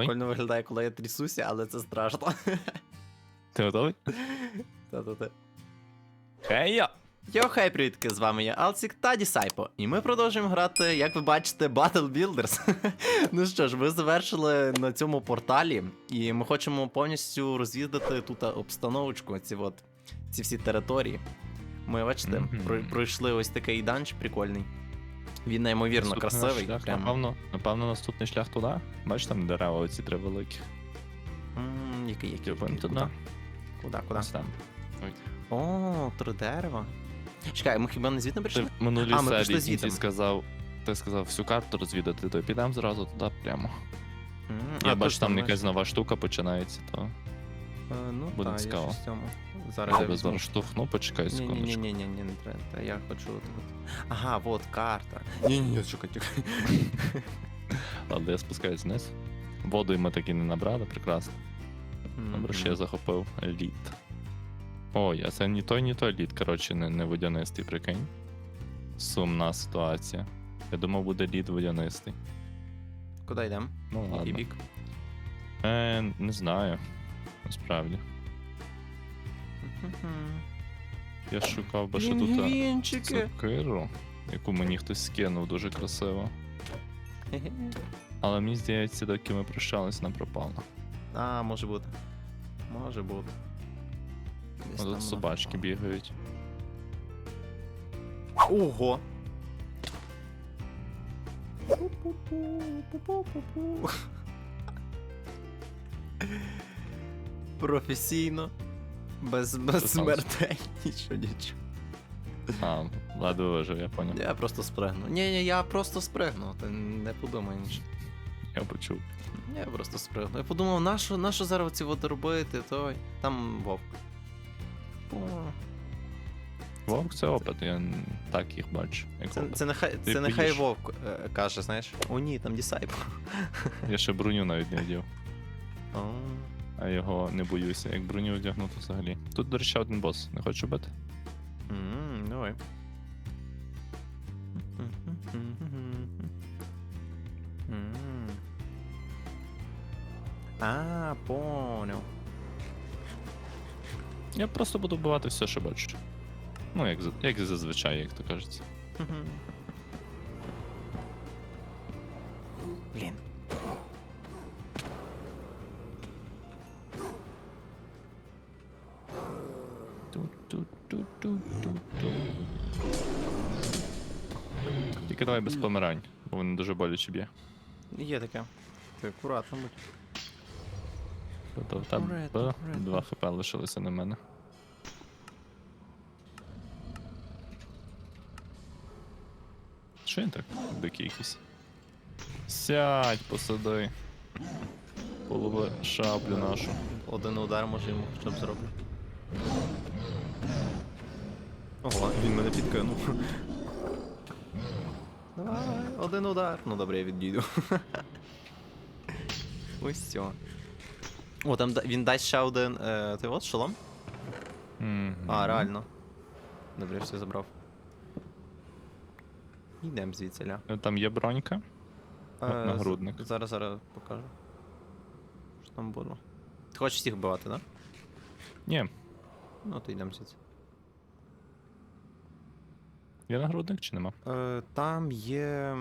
Готовий? Прикольно виглядає, коли я трясуся, але це страшно. Ти готовий? Та-та-та. Хей-я! Йо, хай, привітки, з вами я Алцік та Дісайпо, і ми продовжуємо грати, як ви бачите, Battle Builders. ну що ж, ви завершили на цьому порталі, і ми хочемо повністю розвідати тут обстановочку, ці от, ці всі території. Ми, бачите, Мгм. про- пройшли ось такий данж прикольний. Він неймовірно Наступний красивий. Шлях, Прям... напевно, напевно, наступний шлях туди. Бачиш там дерева оці три великі. М, Який, який, туди. Куди? Куди, куди? Ось там. О, три дерева. Чекай, ми хіба не звідти Ти прийшли? в минулій А, ми прийшли серії звідти. ти сказав, ти сказав всю карту розвідати, то підемо зразу туди прямо. М, Я а, бачу, точно, там ми- якась нова штука починається, то Е, Ну, Буде та, я цікаво. щось в цьому. я Зараз я візьму. зараз штовхну, почекай Ні, ні, ні, секундочку. ні, ні, ні, не треба. Та Я хочу от, от. Ага, вот карта. Ні, ні, ні, чекай, чекай. Але я спускаюсь вниз. Воду ми таки не набрали, прекрасно. Добре, що я захопив лід. Ой, а це ні той, ні той лід, коротше, не, не водянистий, прикинь. Сумна ситуація. Я думав, буде лід водянистий. Куди йдемо? Ну Який бік? Е, не знаю. Насправді. Я шукав би ще тут сокиру, яку мені хтось скинув дуже красиво. Але мені здається, доки ми прощались, вона пропала. А, може бути. Може бути. Десь тут собачки бігають. Ого! Професійно. Без, без смертей. Нічого, нічого. А, ладно, вижив, я поняв. Я просто спригну. Ні, ні, я просто спригну. Ти не подумай нічого. Я почув. Я просто спригну. Я подумав, нащо, нащо зараз ці води робити, той. Там вовк. О, Вовк це опит, я н- так їх бачу. Як Це, опит. це нехай, Ти це нехай вовк е, каже, знаєш. О, ні, там дісайп. Я ще броню навіть не вдів, О, а його не боюся. Як броню вдягну, то взагалі. Тут, до речі, один бос. Не хочу бити? м, Давай. М. А, понял. Я просто буду вбивати все, що бачу. Ну, як, як зазвичай, як то кажеться. Блін. Тільки давай без помирань, бо вони дуже боляче б'є. Є таке. Ти акуратно будь. Тобто в тебе Акуратно, акуратно. 2 хп лишилося на мене. Що він так дикий якийсь? Сядь, посади. Полови шаблю нашу. Один удар може йому щоб зроблю. Ого, він мене підкинув. Давай, один удар. Ну добре, я відійду. Ось все. О, там да- він дасть ще один. Е, ти от шолом? Мгм. А, реально. Добре, я все забрав. Йдемо звідси, ля. Е, Там є бронька. Е, нагрудник. з- Зараз, зараз покажу. Що там було. Ти хочеш всіх вбивати, так? Да? Ні, Ну, то йдемо звідси. Є нагрудник чи нема? Е, там є.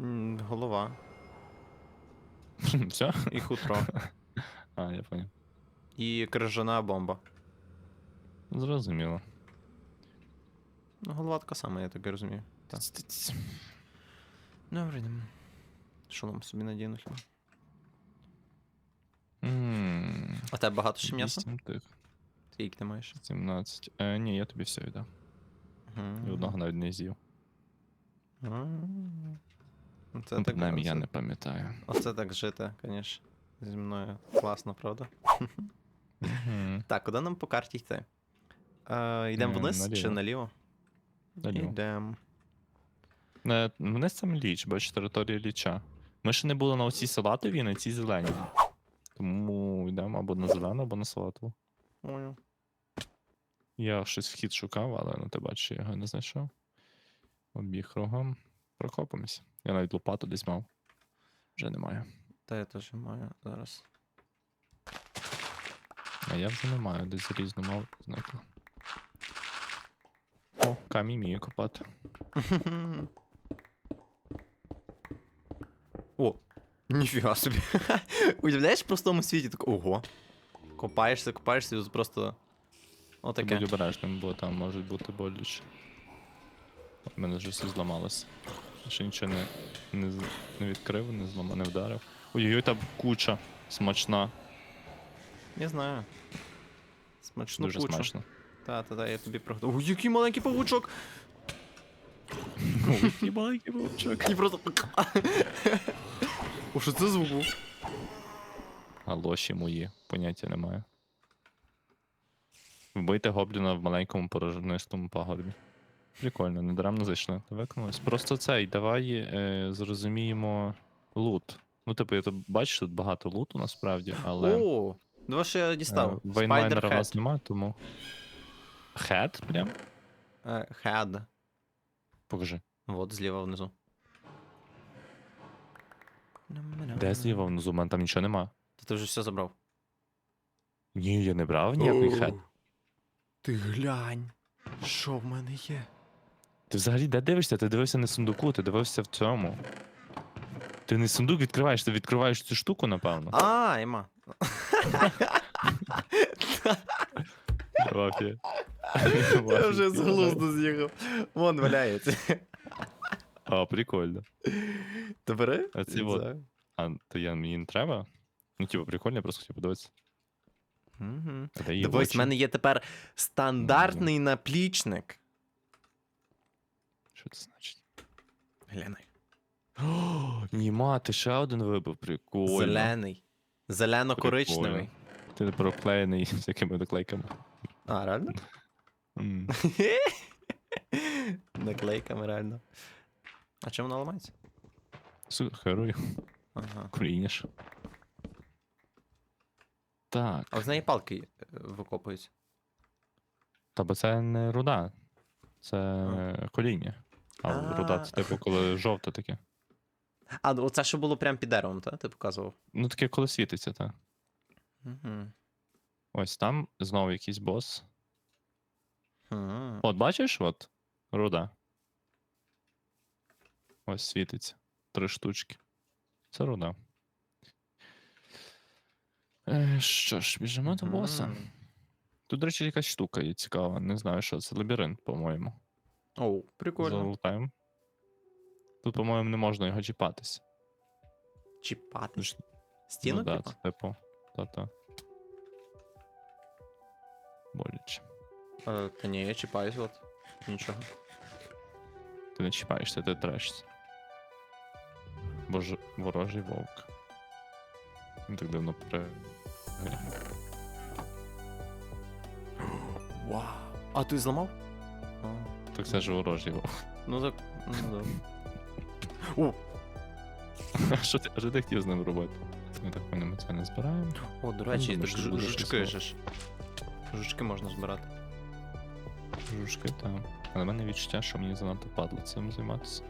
м, Голова Все? і хутро. А, я поняв. і крижана бомба. Зрозуміло. Ну, голова така сама, я так і розумію. Так. Тць-тць. Добре, йдемо. Шолом собі надіну хіба. М, А тебе багато ще м'яса? вісім тих, Скільки ти маєш? 17. Е, ні, я тобі все віддав. І одного навіть не з'їв. М. Ну, Це Ну, так, принаймні, я оце- не пам'ятаю. Оце так жити, звісно. Зі мною класно, правда? Мгм. Так, куди нам по карті йти? Е, йдемо Е, вниз чи наліво. наліво? Наліво. Йдемо. Е, Мене сам ліч, бач, територія ліча. Ми ще не були на оцій салатовій, на цій зеленій. Тому йдемо або на зелену, або на салатову. Понял. Я щось вхід шукав, але ти бачиш, я його не знайшов. Обіг кругом. Прокопимось. Я навіть лопату десь мав. Вже немає. Та я теж маю зараз. А я вже не маю, десь залізну мав зникла. О, камінь вміє копати. О, ніфіга собі. Уявляєш в простому світі так. Ого. Копаєшся, копаєшся, і просто. Отаке. будь обережним, бо там можуть бути боляче. У мене вже все зламалося. Ще нічого не, не, не відкрив, не зламав, не вдарив. Ой-ой-ой, там куча смачна. Не знаю. Смачну Дуже кучу. смачно. Та, та, та, я тобі приготував. Ой, який маленький павучок! Ой, який маленький вовчок. І просто. О, що це звук був? А лоші мої, поняття немає. Вбийте гобліна в маленькому порожнистому пагорбі. Прикольно, недаремно зайшли. Виконалось. Просто цей, давай е, зрозуміємо лут. Ну, типу, я тут бачу, тут багато луту насправді, але. О, два ще я дістав. Е, у Spider-Head. вас нема, тому. Хед прям? Head. Покажи. Вот, зліва внизу. Де зліва внизу? У мене там нічого нема. Та ти вже все забрав. Ні, я не брав ніякий хед. Ти глянь. Що в мене є? Ти взагалі де дивишся? Ти дивився не сундуку, ти дивився в цьому. Ти не сундук відкриваєш, ти відкриваєш цю штуку, напевно. А, Ема. Я вже з глузду з'їхав. Вон валяється. А, прикольно. Ти бери? А ці Не от. А то я мені не треба? Ну, типу, прикольно, я просто хотів подивитися. Мгм. А де її Дивись, очі? в мене є тепер стандартний наплічник. Що це значить? Глянь. О, Німа, ти ще один вибив, прикольно. Зелений. Зелено-коричневий. Ти проклеєний всякими доклейками. А, реально? М. Наклейками, реально. А чому вона ламається? Сухарую, Ага. курініш. Так. А з неї палки е, викопуються. Та бо це не руда, це коління. А А. руда це типу, коли жовте таке. А, оце що було прямо під деревом, так? Ти показував. Ну таке, коли світиться, так. Угу. Ось там знову якийсь бос. От бачиш, от руда. Ось світиться. Три штучки. Це руда. Е, що ж, біжимо до боса. Тут, до речі, якась штука є цікава. Не знаю, що це лабіринт, по-моєму. Оу, прикольно. Залутаємо. Тут, по-моєму, не можна його чіпатись. Чіпати. Тут ж- Стіну, ну, да, типа? це, типу. Та-та. Боляче. Е, Та ні, я чіпаюсь, от. Нічого. Ти не чіпаєшся, ти трешся. Боже, ворожий вовк. Він так давно при. Вау. А ти зламав? Так це ж ворожий ну так. Ну, добре. О, А що ти, а що ти хотів з ним робити? Ми так поняли, ми це не збираємо. О, до речі, думаю, так що жу- буде жучки же ж. Жучки можна збирати. Жушки, так. Але в мене відчуття, що мені занадто падло цим займатися.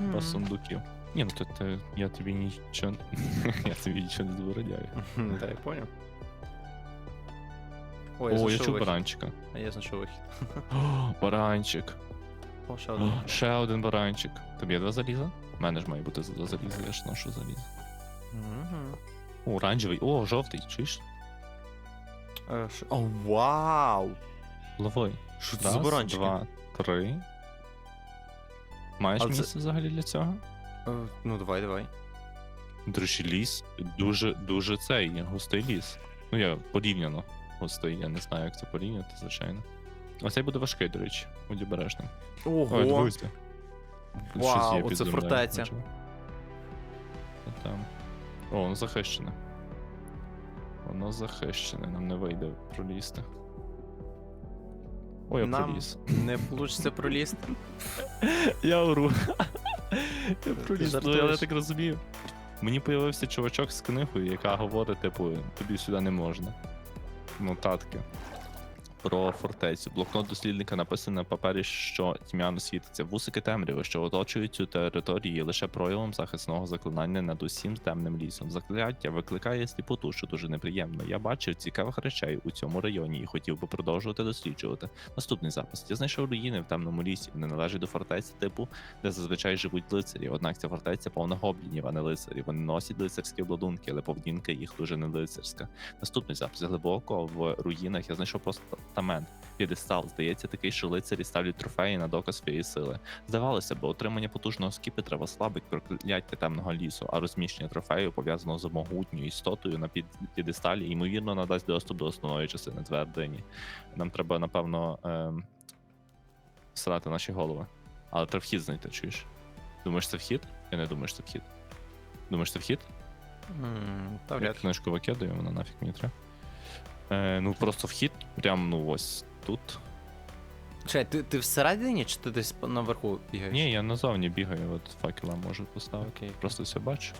Без сундуків. Ні, ну то ти, я тобі нічого. я тобі нічого не забороняю. Та я понял. О, О, я знайшов чув вихід. баранчика. А я знайшов вихід. О, баранчик. О, ще один. Ще один баранчик. Тобі є два заліза? У мене ж має бути два заліза, я ж ношу заліз. Мгм. О, оранжевий. О, жовтий, чуєш? Е, що- О, вау! Лови. Що це Раз, за баранчики? два, три. Маєш А це- місце взагалі для цього? Е, Ну, давай, давай. До речі, ліс дуже, дуже цей густий ліс. Ну, я порівняно густий, я не знаю, як це порівняти, звичайно. Оцей буде важкий, до речі, будь обережним. Ой, Ого! дивися. Тут щось Вау, оце землею, фортеця. бачив? Та Там. О, воно захищене. Воно захищене, нам не вийде пролізти. Ой, я Нам проліз. Не вийде пролізти. Я ору. Я проліз, ну я так розумію. Мені появився чувачок з книгою, яка говорить, типу, тобі сюди не можна. Нотатки. Про фортецю. Блокнот дослідника написано на папері, що тьмяно світиться. Вусики темряви, що оточують цю територію, лише проявом захисного заклинання над усім темним лісом. Закляття викликає сліпоту, що дуже неприємно. Я бачив цікавих речей у цьому районі і хотів би продовжувати досліджувати. Наступний запис. Я знайшов руїни в темному лісі. Вони належать до фортеці типу, де зазвичай живуть лицарі. Однак ця фортеця повна гоблінів, а не лицарів. Вони носять лицарські обладунки, але поведінка їх дуже не лицарська. Наступний запис глибоко в руїнах я знайшов постамент. П'єдестал, здається, такий, що лицарі ставлять трофеї на доказ своєї сили. Здавалося б, отримання потужного скіпетра слабить прокляття темного лісу, а розміщення трофею пов'язано з могутньою істотою на п'єдесталі, ймовірно, надасть доступ до основної частини твердині. Нам треба, напевно, ем, срати наші голови. Але треба вхід знайти, чуєш? Думаєш, це вхід? Я не думаю, що це вхід. Думаєш, це вхід? М, Та Я вряд. ли. книжку викидаю, вона нафіг мені треба. Е, ну просто вхід, прям ну ось тут. Чекай, ти, ти всередині чи ти десь наверху бігаєш? Ні, я назовні бігаю, от факела можу поставити. Окей. Просто все бачу.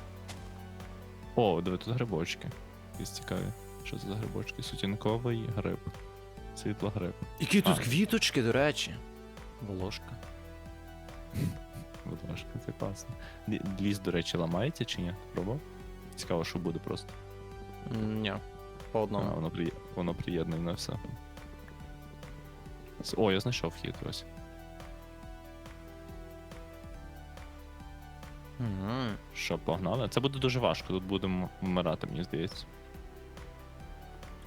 О, диви, тут грибочки. Якісь цікаві. Що це за грибочки? Сутінковий гриб. Світлогриб. Які тут А. квіточки, до речі. Волошка. Будь ласка, це класно. Лі- Ліс, до речі, ламається чи ні? Пробував? Цікаво, що буде просто. М, Ні. По А, воно, приє... воно приєднане все. О, я знайшов вхід ось. Мгм. Що, погнали? Це буде дуже важко, тут будемо вмирати, мені здається.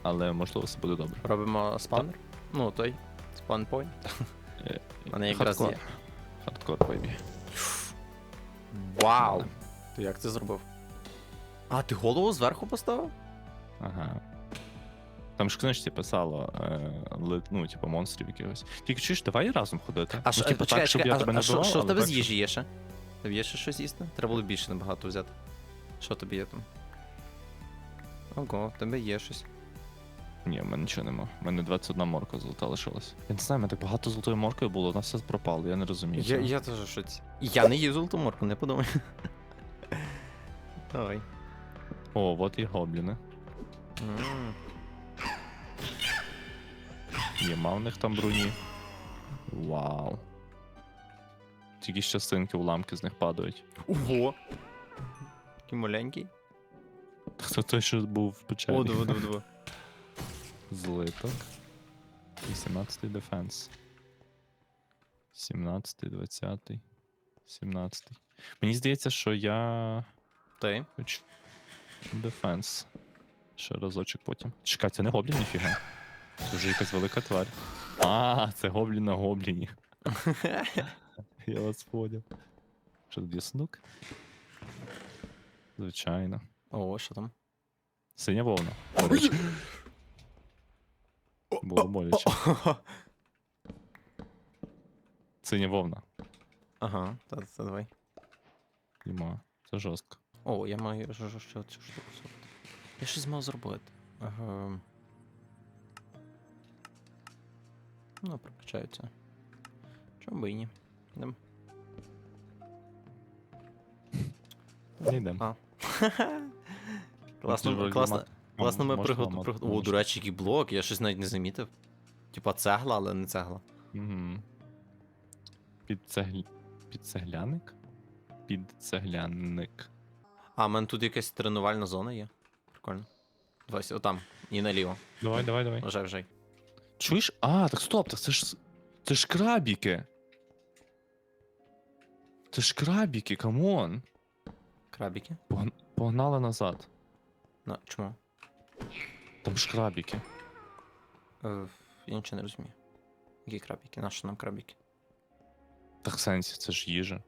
Але можливо все буде добре. Робимо спанер. Ну, той. Спанпойнт. У мене якраз є. Хардкор, бейбі. Вау! Ти як це зробив? А, ти голову зверху поставив? Ага. Там ж книжці писало, е, ну, типу, монстрів якихось. Тільки чуєш, давай разом ходити. А ну, що, типу, почекай, так, щоб я тебе не що, що в тебе з їжі є ще? Тобі є ще щось їсти? Треба було більше набагато взяти. Що тобі є там? Ого, в тебе є щось. Ні, в мене нічого нема. У мене 21 морка золота лишилась. Я не знаю, мене так багато золотої моркви було, вона все пропало, я не розумію. Я, я теж шоці. Я не їв золоту морку, не подумай. Давай. О, от і гобліни. М. Єма в них там бруні. Вау. Тільки з частинки уламки з них падають. Ого! Такий маленький. Хто той, що був в печері? О, диви, диви, диви. Злиток. 18 дефенс. 17-й, 20-й. 17-й. Мені здається, що я Ти? дефенс. Ще разочок потім. Чекай, це не гоблін, ніфіга. Це вже якась велика тварь. А, це гоблін на гобліні. Я вас поняв. Що тут є сундук? Звичайно. О, що там? Синя вовна. Було боляче. Синя вовна. Ага, та, та давай. Йма. Це жорстко. О, я маю що, що, що цю штуку. Я щось мав зробити. Ага. Ну, прокачаються. Чому би і ні? Йдем. Не йдемо. А. Класно, класно, класно ми приготували. О, до речі, який блок, я щось навіть не замітив. Типа цегла, але не цегла. Угу. Під цегл... Під цегляник? Під цегляник. А, в мене тут якась тренувальна зона є. Прикольно. Давай, отам. І наліво. Давай, давай, давай. Вважай, вважай. Чуєш? А, так стоп, так це ж. Це ж крабіки. Це ж крабіки, камон. Крабіки. Погн- Погнали назад. На, чому? Там ж крабіки. Е, я нічого не розумію. Які крабіки? Нащо нам крабіки? Так в сенсі, це ж їжа.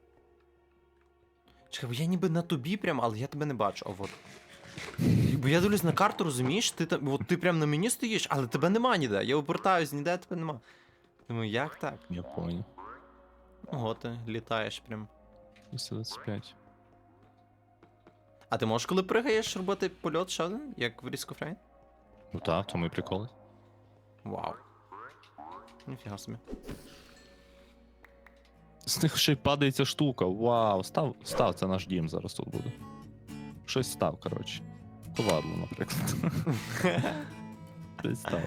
Чекай, бо я ніби на тобі прям, але я тебе не бачу. А от. Бо я дивлюсь на карту, розумієш? Ти там, от ти прям на мені стоїш, але тебе нема ніде. Я обертаюсь, ніде тебе нема. Думаю, як так? Я понял. Ого, ти літаєш прям. 225. А ти можеш, коли пригаєш, робити польот ще один, як в Risk of Rain? Ну так, то ми приколи. Вау. Ніфіга собі. З них ще й падає ця штука. Вау, став, став, це наш дім зараз тут буде. Щось став, коротше. Ковадло, наприклад. Щось став.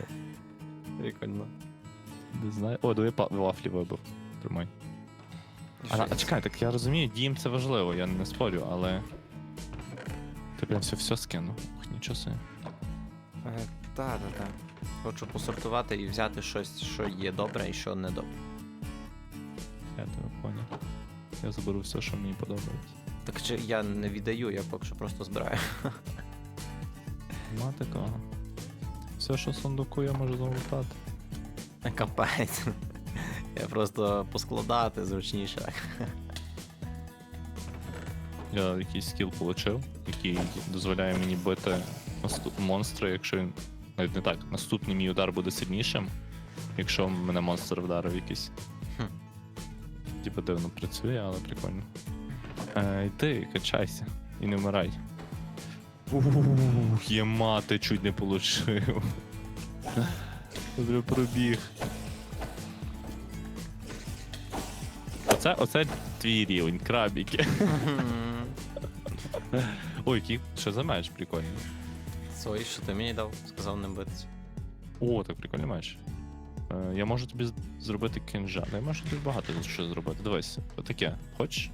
Прикольно. Не знаю. О, диви па- вафлі вибив. Тримай. А, а чекай, так я розумію, дім це важливо, я не спорю, але. Ти прям все, все скинув. Ох, нічого собі. Е, Та, та, та. Хочу посортувати і взяти щось, що є добре і що не добре. Я тебе поняв. Я заберу все, що мені подобається. Так чи я не віддаю, я поки що просто збираю. Нема такого. Все, що в сундуку, я можу залутати. Капець. Я просто поскладати зручніше. Я якийсь скіл отримав, який дозволяє мені бити наступ... монстра, якщо він. Навіть не так, наступний мій удар буде сильнішим, якщо мене монстр вдарив якийсь. Хм. Типа дивно працює, але прикольно. Е, йди, качайся і не вмирай. Ух, єма, ти чуть не получив. Добре пробіг. Оце, оце твій рівень, крабіки. Ой, який що за меч прикольний. Сой, що ти мені дав? Сказав не битися. О, так прикольний меч. Е, я можу тобі зробити кинжа. Ну, я можу тобі багато що зробити. Дивись, отаке. Хочеш?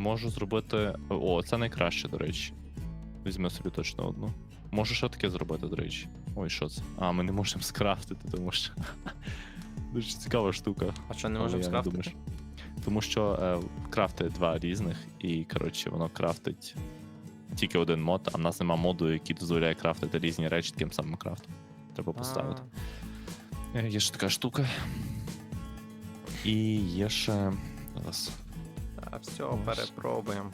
Можу зробити. О, це найкраще, до речі. Візьми собі точно одну. Можу ще таке зробити, до речі. Ой, що це? А, ми не можемо скрафтити, тому що. Дуже цікава штука. А що не можемо я не скрафтити? Тому що е, крафтить два різних, і коротше воно крафтить тільки один мод, а в нас нема моду, який дозволяє крафтити різні речі таким самим крафтом. Треба поставити. Е, Є ще така штука. І є ще. Зараз. А, все, Ось. перепробуємо.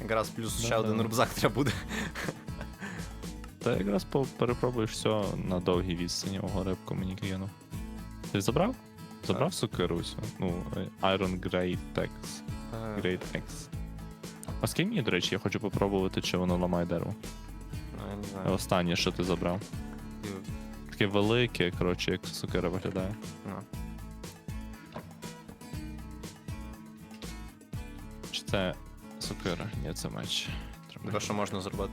Якраз плюс ще Да-да. один рюкзак треба буде. Та якраз по- перепробуєш все на довгій відстані. Ого, рибку мені кинув. Ти забрав? Забрав сокиру всю? Ну, е, Iron Great X. Е, Great X. А скинь мені, до речі, я хочу попробувати, чи воно ламає дерево. Ну, я не знаю. Останнє, що ти забрав. Таке велике, коротше, як сокира виглядає. Ну. Це сокира? Ні, це меч. Треба Тебе що можна зробити?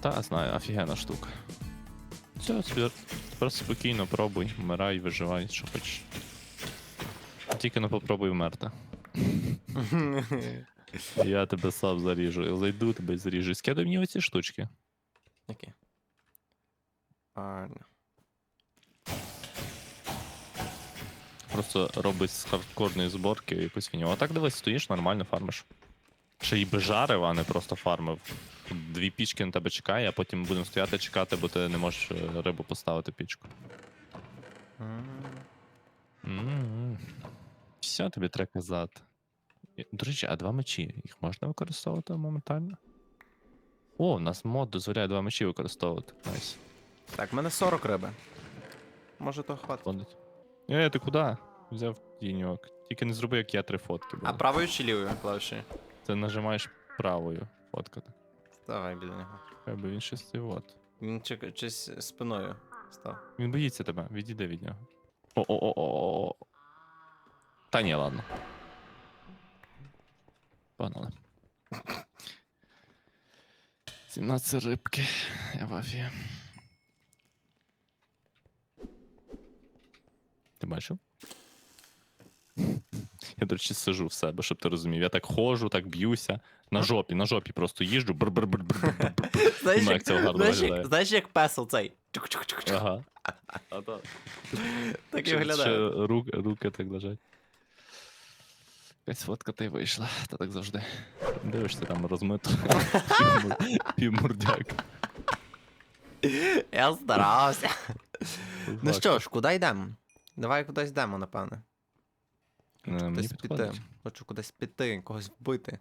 Та знаю, офігенна штука. Все, тепер, тепер спокійно пробуй, вмирай, виживай, що хочеш. Тільки не попробуй вмерти. Я тебе сам заріжу. Я зайду тебе заріжу. Скидай мені оці штучки. Які? А, ні. Просто робить з хардкорної зборки якусь фіню. А так дивись, стоїш, нормально фармиш. Ще й би жарив, а не просто фармив. Дві пічки на тебе чекає, а потім будемо стояти чекати, бо ти не можеш е, рибу поставити пічку. М. Все тобі треба казати. До речі, а два мечі, їх можна використовувати моментально? О, у нас мод дозволяє два мечі використовувати. Найс. Так, в мене 40 риби. Може то хватить. Е, ти куди? Взяв тіньок. Тільки не зроби, як я три фотки. А Було. правою чи лівою клавіші? Ти нажимаєш правою фоткати. Давай біля нього. Треба він щось цей от. Він щось спиною став. Він боїться тебе, відійди від нього. О-о-о-о-о. Та ні, ладно. Погнали. 17 рибки. Я в афі. Ти бачив? Я, до речі, сижу в себе, щоб ти розумів. Я так ходжу, так б'юся. На жопі, на жопі просто їжджу. Знаєш, як це гарно виглядає. знаєш, як песел цей. Ага. Так і виглядає. руки так лежать. Якась фотка та й вийшла, та так завжди. Дивишся там розмито. Півмурдяк. Я старався. Ну що ж, куди йдемо? Давай кудись йдемо, напевне. Е, Хочу Мені кудись піти. Хочу кудись піти, когось вбити.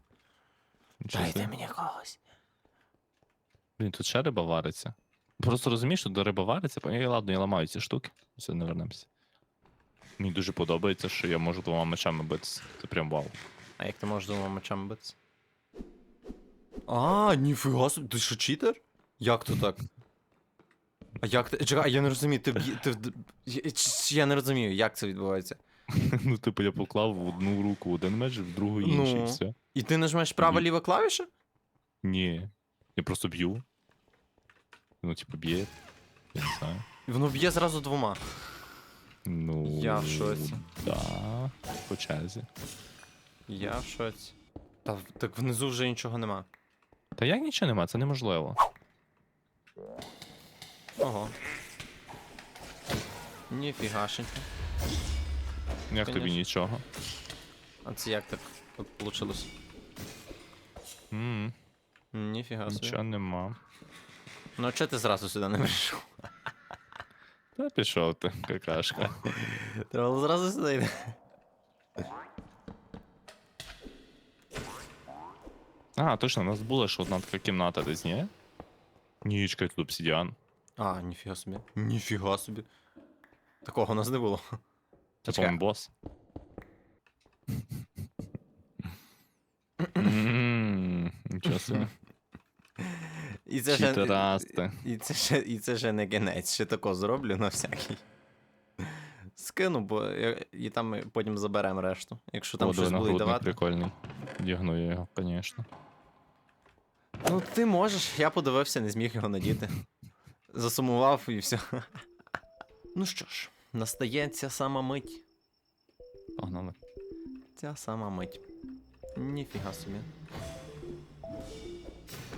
Нічого Дайте собі. мені когось. Блін, тут ще риба вариться. Просто розумієш, що до риба вариться, бо я ладно, я ламаю ці штуки. Все, не вернемося. Мені дуже подобається, що я можу двома мечами битися. Це прям вау. А як ти можеш двома мечами битися? А, ніфіга собі, ти що читер? Як то так? А як ти. Чекай, я не розумію, ти б'є. Ти... вд- Я, ч- я не розумію, як це відбувається. Ну, типу, я поклав в одну руку один меч, в другу інший, і Ну. все. І ти нажмеш права-ліва клавіша? Ні. Я просто б'ю. Ну, типу, б'є. Я не знаю. І воно б'є зразу двома. Ну. Я в шоці. Да. По черзі. Я в шоці. Та в- так внизу вже нічого нема. Та як нічого нема, це неможливо. Ого. Ніфігашенька. Як тобі Конечно. нічого? А це як так так получилось? м Ніфіга собі. Нічого нема. Ну а чого ти зразу сюди не прийшов? Та пішов ти, какашка. Треба було зразу сюди йти. А, точно, у нас була ж одна така кімната десь, ні? Ні, чекай, тут обсидіан. А, ніфіга собі. Ніфіга собі. Такого у нас не було. Це, Чекай. по-моєму, бос. М, Нічого собі. І це ще, Читерасти. і, це ще, і це ще не кінець, ще тако зроблю на всякий. Скину, бо я- і там ми потім заберемо решту. Якщо там О, щось буде нагрудник давати. прикольний. Дягну я його, звісно. Ну, ти можеш, я подивився, не зміг його надіти. Засумував і все. Ну що ж, настає ця сама мить. Погнали. Ця сама мить. Ніфіга собі.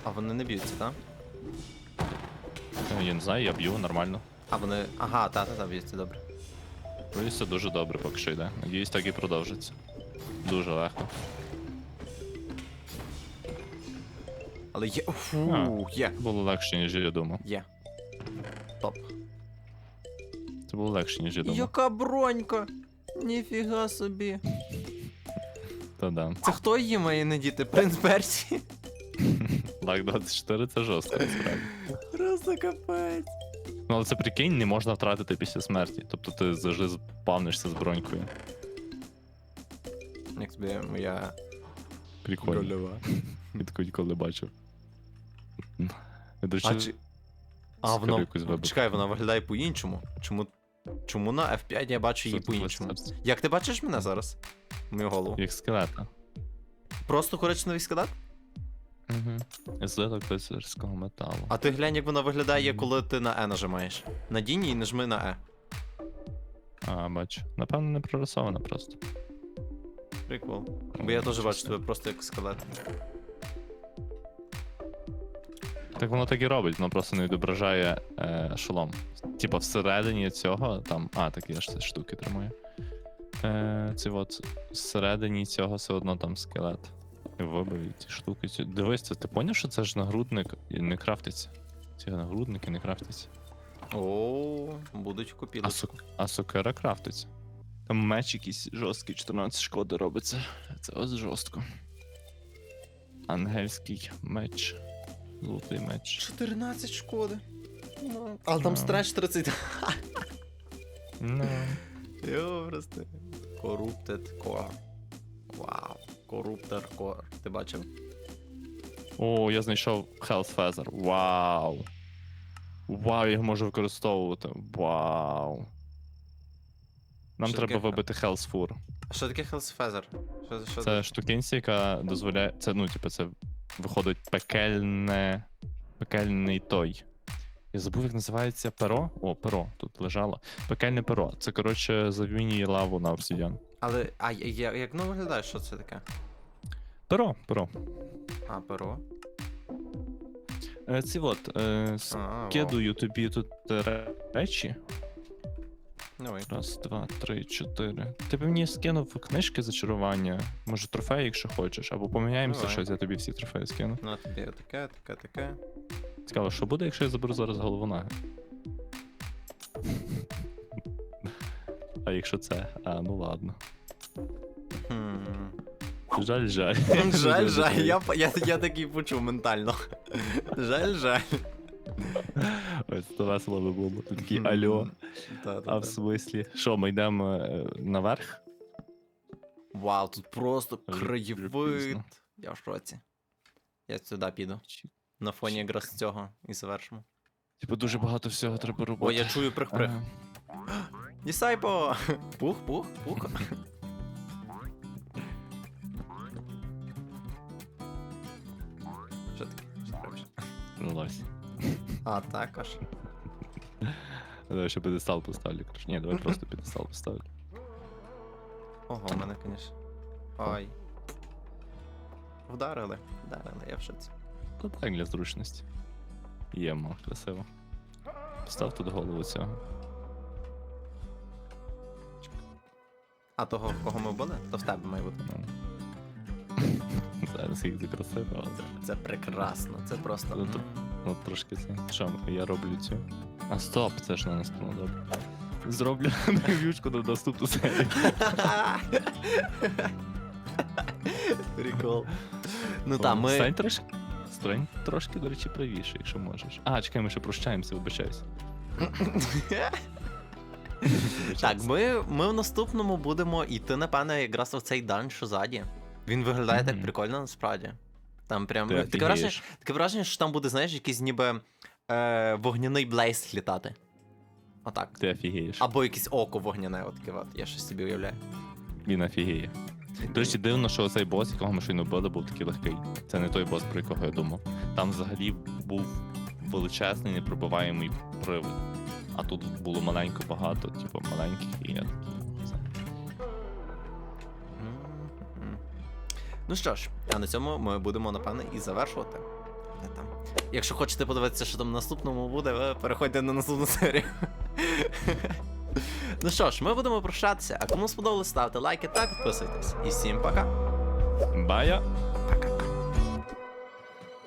А вони не б'ються, так? Е, Я не знаю, я б'ю нормально. А вони. Ага, та, та, та, б'ються, добре. Боюсь, дуже добре поки що йде. Надіюсь, так і продовжиться. Дуже легко. Але є. Фу, є. Було легше, ніж я думав. Є. Топ. Це було легше, ніж я думав. Яка бронька! Ніфіга собі. Та да. Це хто її має надіти? Принц Персі? Лак 24 це жорстко, насправді. Просто капець. Ну, але це прикинь, не можна втратити після смерті. Тобто ти завжди спавнишся з бронькою. Як тобі моя Прикольно. таку ніколи не бачив. До речі, А, чи... а воно. Чекай, вона виглядає по-іншому. Чому. Чому на F5 я бачу її по-іншому? Як ти бачиш мене зараз? Мою голову. Як скелета. Просто коричневий скелет? Угу. Злиток писарського металу. А ти глянь, як вона виглядає, коли ти на E нажимаєш. Надінь і нажми на E. А, бачу. Напевно, не прорисовано просто. Прикол. Бо я теж бачу тебе просто як скелет. Так воно так і робить, воно просто не відображає е, шолом. Типа всередині цього там. А, так я ж ці штуки тримаю. Е, це от всередині цього все одно там скелет. Вибив ці штуки. Ці... Дивись, це, ти поняв, що це ж нагрудник і не крафтиться. Ці нагрудники не крафтяться. О, будуть купіли. А, су... а сокира крафтиться. Там меч якийсь жорсткий, 14 шкоди робиться. Це ось жорстко. Ангельський меч. Золотий меч. 14 шкоди. Ну, але Ну. там стреч 30. Ну. Йо, просто. Corrupted Core. Вау. Corruptor Core. Ти бачив? О, я знайшов Health Feather. Вау. Вау, я його можу використовувати. Вау. Нам Що треба таке? вибити Health Fur. А що таке Health Feather? Що, що Це штукенція, яка дозволяє. Це, ну, типу, це виходить пекельне. Пекельний той. Я забув, як називається перо. О, перо тут лежало. Пекельне перо. Це, коротше, завінює лаву на обсидіан. Але, а я- як воно виглядає, що це таке? Перо, перо. А, перо. Е, ці от, е, скидую тобі тут е, речі. Давай. Раз, два, три, чотири. Ти б мені скинув книжки зачарування, може трофеї, якщо хочеш, або поміняємося Давай. щось, я тобі всі трофеї скину. На тобі таке, таке, таке. Цікаво, що буде, якщо я заберу зараз голову наги? А якщо це? А, ну ладно. Хм. Жаль, жаль. Жаль, жаль, я, я, я такий почув ментально. Жаль, жаль. Ось це весело би було. Ти такий альо. А в смислі? Що, ми йдемо е, наверх? Вау, тут просто вже краєвид. Я в шоці. Я сюди піду. На фоні якраз цього і завершимо. Типу дуже багато всього треба робити. О, я чую прих-прих. Ага. Дісайпо! Пух, пух, пух. Що таке? Що робиш? Ну, ось. А, так аж. Давай ще підестал поставлю. коротше. Ні, давай просто підестал поставлю. Ого, у мене, звісно. Ай. Вдарили, вдарили, я в шоці. Та так для зручності. Ємо, красиво. Постав тут голову цього. А того, кого ми вбили, то в тебе має бути. Ну. Зараз їх це красиво, але. Це прекрасно, це просто. Ну, то- Ну трошки це. Що, я роблю цю. А стоп, це ж не наступно добре. Зроблю рев'ючку на наступну серію. Прикол. Ну так, ми. Стань трошки. Стань трошки, до речі, правіше, якщо можеш. А, чекай, ми ще прощаємося, вибачайся. Так, ми, ми в наступному будемо йти, напевно, якраз в цей дан, що ззаді. Він виглядає так прикольно насправді. Там прям. Ти Таке враження, офігієш. таке враження, що там буде, знаєш, якийсь ніби е, вогняний блейст літати. Отак. Ти офігієш. Або якесь око вогняне, от таке от. Я щось собі уявляю. Він офігіє. До речі, дивно, що цей бос, якого ми щойно били, був такий легкий. Це не той бос, про якого я думав. Там взагалі був величезний непробиваємий привид. А тут було маленько багато, типу маленьких і я такий. Ну що ж, а на цьому ми будемо, напевне, і завершувати. Там? Якщо хочете подивитися, що там в наступному буде, ви переходьте на наступну серію. ну що ж, ми будемо прощатися. А кому сподобалось, ставте лайки та підписуйтесь. І всім пока. Бая! Пока.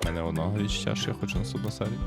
У мене одного що я хочу наступну серію.